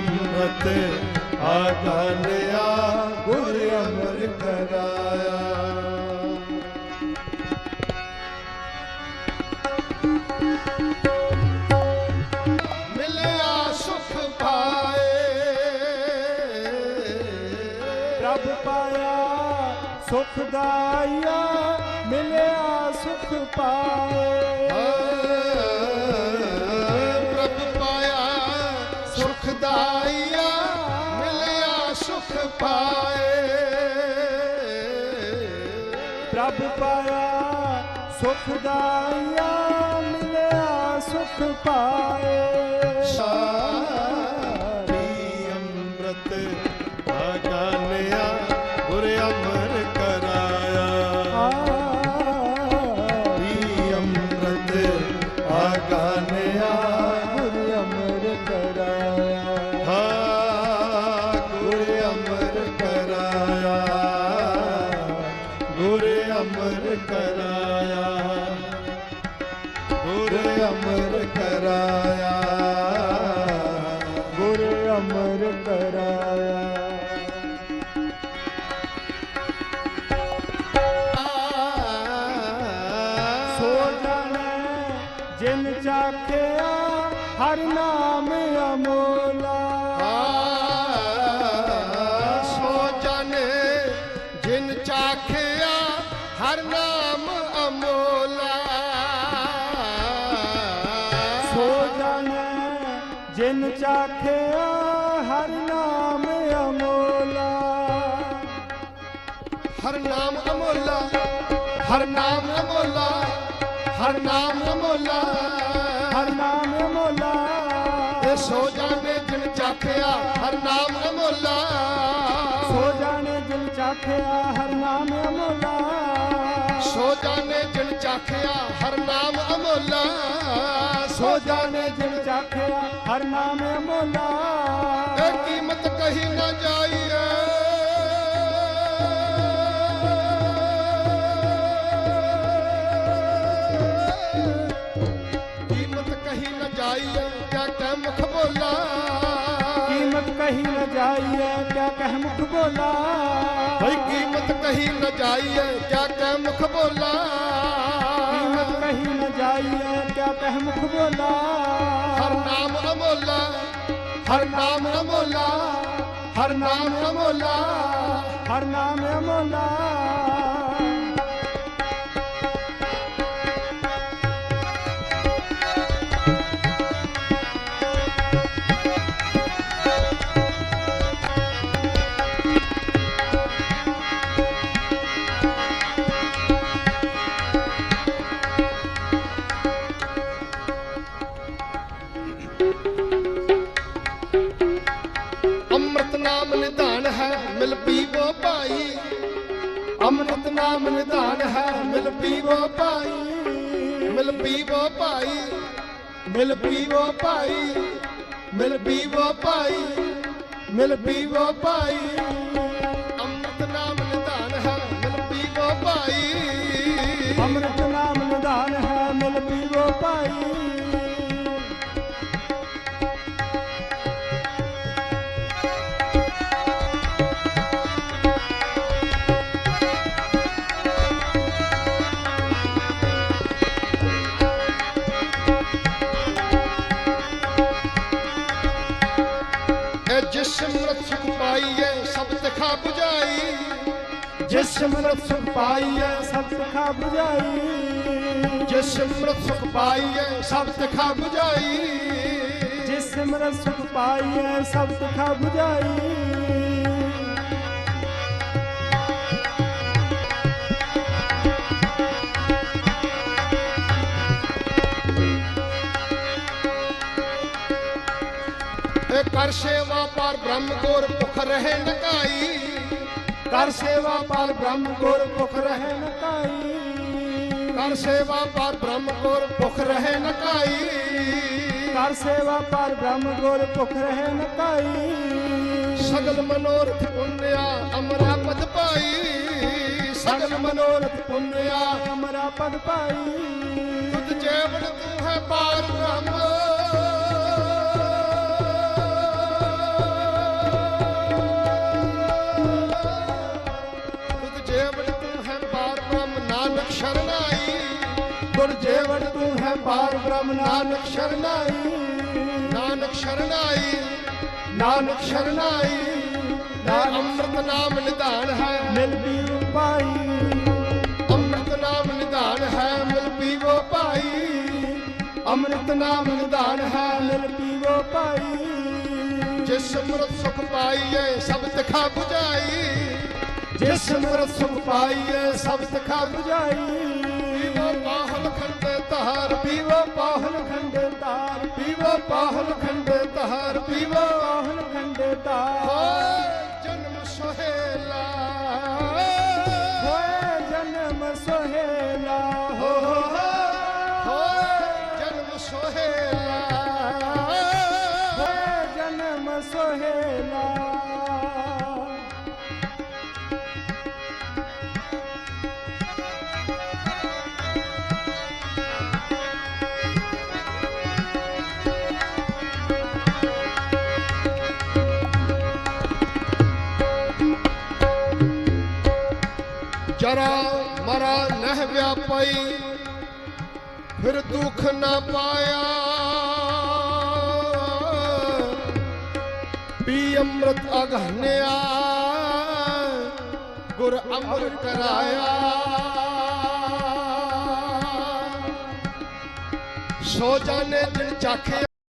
ਅੰਮ੍ਰਿਤ ਆਗਾ ਗੁਰ ਅਮਰ ਕਰਾਇਆ। ਮਿਲਿਆ ਸੁਖ ਪਾਏ। ਪ੍ਰਭ ਪਾਇਆ ਸੁਖ ਦਾਇਆ, ਮਿਲਿਆ ਸੁਖ ਪਾਏ। ਸੁਖ ਮਿਲਿਆ ਸੁਖ ਪਾਏ। ਪ੍ਰਭ ਪਾਇਆ ਸੁਖ ਦਾਇਆ ਮਿਲਿਆ ਸੁਖ ਪਾਏ। ਅਮਰ ਕਰਾਇਆ। ਗੁਰ ਅਮਰ ਕਰਾਇਆ। ਸੋ ਜਾਣੈ ਜਿਨ ਚਾਖਿਆ, ਹਰ ਨਾਮ ਅਮੋਲਾ। ਸੋ ਜਨ ਜਿਨ ਚਾਖਿਆ, ਹਰ ਨਾਮ ਜਿਨ ਚਾਖਿਆ ਹਰ ਨਾਮ ਅਮੋਲਾ। ਹਰ ਨਾਮ ਅਮੋਲਾ ਹਰ ਨਾਮ ਅਮੋਲਾ ਹਰ ਨਾਮ ਅਮੋਲਾ। ਹਰ ਨਾਮ ਅਮੋਲਾ। ਇਹ ਸੋ ਜਾਣੇ ਜਿਨ ਚਾਖਿਆ ਹਰ ਨਾਮ ਅਮੋਲਾ। ਸੋ ਜਾਣੇ ਜਿਨ ਚਾਖਿਆ ਹਰ ਨਾਮ ਅਮੋਲਾ। ਸੋ ਜਾਣੇ ਜਿਨ ਚਾਖਿਆ ਹਰ ਨਾਮ ਅਮੋਲਾ। ਸੋ ਜਾਣੇ ਜਿਨ ਚਾਖਿਆ ਹਰ ਨਾਮ ਅਮੋਲਾ ਇਹ ਕੀਮਤ ਕਹੀ ਨਾ ਜਾਈਏ। ਕੀਮਤ ਕਹੀ ਨਾ ਜਾਈਏ ਕਿਆ ਕਹਿ ਮੁਖ ਬੋਲਾ। ਕੀਮਤ ਕਹੀ ਨ ਜਾਈਐ ਕਿਆ ਕਹਿ ਮੁਖ ਬੋਲਾ। ਭਈ ਕੀਮਤ ਕਹੀ ਨਾ ਜਾਈਏ ਕਿਆ ਕਹਿ ਮੁਖ ਬੋਲਾ। ਕੀਮਤ ਕਹੀ ਨ ਜਾਈਐ ਕਿਆ ਕਹਿ ਮੁਖ ਬੋਲਾ। ਹਰ ਨਾਮ ਅਮੋਲਾ ਹਰ ਨਾਮ ਅਮੋਲਾ ਹਰ ਨਾਮ ਅਮੋਲਾ ਅੰਮ੍ਰਿਤ ਨਾਮ ਨਿਧਾਨ ਹੈ, ਮਿਲ ਪੀਵੋ ਭਾਈ, ਮਿਲ ਪੀਵੋ ਭਾਈ, ਮਿਲ ਪੀਵੋ ਭਾਈ, ਮਿਲ ਪੀਵੋ ਭਾਈ, ਮਿਲ ਪੀਵੋ ਭਾਈ। ਸਿਮਰਤ ਸੁਖ ਪਾਈਏ ਸਭ ਤਖਾ 부ਝਾਈ ਜਿਸ ਸਿਮਰਤ ਸੁਖ ਪਾਈਏ ਸਭ ਤਖਾ 부ਝਾਈ ਜਿਸ ਸਿਮਰਤ ਸੁਖ ਪਾਈਏ ਸਭ ਤਖਾ 부ਝਾਈ ਜਿਸ ਸਿਮਰਨ ਸੁਖ ਪਾਈਐ ਸਭ ਦੁਖਾ 부ਝਾਈ ਕਰ ਬ੍ਰਹਮ ਗੁਰ ਭੁਖ ਰਹੇ ਨਕਾਈ ਕਰ ਸੇਵਾ ਪਾਲ ਬ੍ਰਹਮ ਗੁਰ ਭੁਖ ਰਹਿ ਨ ਕਾਈ ਕਰ ਸੇਵਾ ਪਰ ਬ੍ਰਹਮ ਗੁਰ ਭੁਖ ਰਹੇ ਨਕਾਈ ਕਰ ਸੇਵਾ ਪਾਲ ਬ੍ਰਹਮ ਗੁਰ ਭੁਖ ਰਹਿ ਨ ਕਾਈ ਸਗਲ ਮਨੋਰਥ ਪੁੰਨਿਆ ਅਮਰਾ ਪਦ ਪਾਈ ਸਗਲ ਮਨੋਰਥ ਪੁੰਨਿਆ ਅਮਰਾ ਪਦ ਪਾਈ ਤੁਧ ਜੇਵਨ ਤੂੰ ਹੈ ਪਾਰ ਬ੍ਰਹਮ ਨਾਨਕ ਸ਼ਰਨਾਈ ਨਾਨਕ ਸ਼ਰਨਾਈ ਨਾਨਕ ਸ਼ਰਨਾਈ ਨਾਮ ਅੰਮ੍ਰਿਤ ਨਾਮ ਨਿਧਾਨ ਹੈ, ਮਿਲ ਪੀਵੋ ਪਾਈ ਅੰਮ੍ਰਿਤ ਨਾਮ ਨਿਧਾਨ ਹੈ, ਮਿਲ ਪੀਵੋ ਭਾਈ। ਅੰਮ੍ਰਿਤ ਨਾਮ ਨਿਧਾਨ ਹੈ, ਮਿਲ ਪੀਵੋ ਪਾਈ ਜਿਸ ਅੰਮ੍ਰਿਤ ਸੁਖ ਪਾਈਏ, ਸਭ ਤਖਾ 부ਝਾਈ ਜਿਸ ਅੰਮ੍ਰਿਤ ਸੁਖ ਪਾਈਏ, ਸਭ ਤਖਾ 부ਝਾਈ ਪੀਵੋ ਪਾਹਲ ਖੰਡੇ ਤਹਾਰ ਪਾਹਲ ਖੰਡੇ ਤਹਾਰ ਪੀਵੋ। ਪਾਹਨ ਖੰਡੇ ਤਾਰ। ਹੋਏ ਜਨਮ ਸੁਹੇਲਾ। ਹੋਏ ਜਨਮ ਸੋਹੇਲਾ। ਹੋ ਹੋਏ ਜਨਮ ਸੁਹੇਲਾ। ਹੋਏ ਜਨਮ ਸੋਹੇਲਾ। ਜਰਾ ਮਰਾ ਨਹਿ ਵਿਆਪਈ, ਫਿਰ ਦੁੱਖ ਨਾ ਪਾਇਆ। ਪੀ ਅੰਮ੍ਰਿਤ ਅਗਹਨਿਆ ਗੁਰ ਅਮਰ ਕਰਾਇਆ। ਸੋ ਜਾਣੇ ਜਿਨ ਚਾਖਿਆ